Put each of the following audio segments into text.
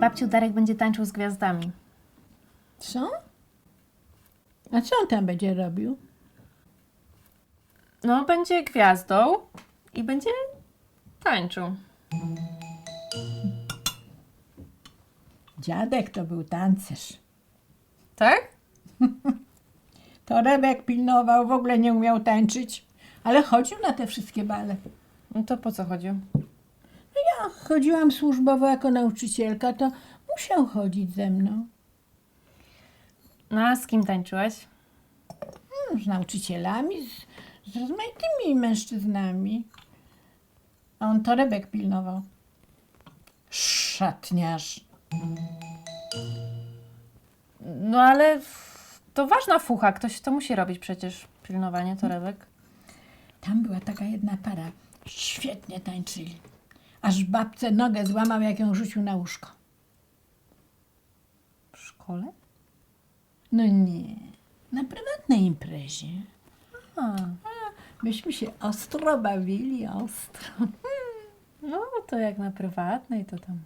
Babciu Darek będzie tańczył z gwiazdami. Co? A co on tam będzie robił? No, będzie gwiazdą i będzie tańczył. Dziadek to był tancerz. Tak? Torebek pilnował, w ogóle nie umiał tańczyć, ale chodził na te wszystkie bale. No to po co chodził? Ja chodziłam służbowo jako nauczycielka, to musiał chodzić ze mną. No a z kim tańczyłaś? Hmm, Z nauczycielami, z, z rozmaitymi mężczyznami. A on torebek pilnował. Szatniarz. No ale to ważna fucha, ktoś to musi robić przecież, pilnowanie torebek. Tam była taka jedna para. Świetnie tańczyli. Aż babce nogę złamał, jak ją rzucił na łóżko. W szkole? No nie, na prywatnej imprezie. A, Myśmy się ostro bawili, ostro. no to jak na prywatnej to tam.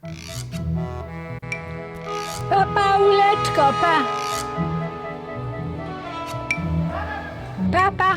Pa, Pauleczko, pa! Pa, pa!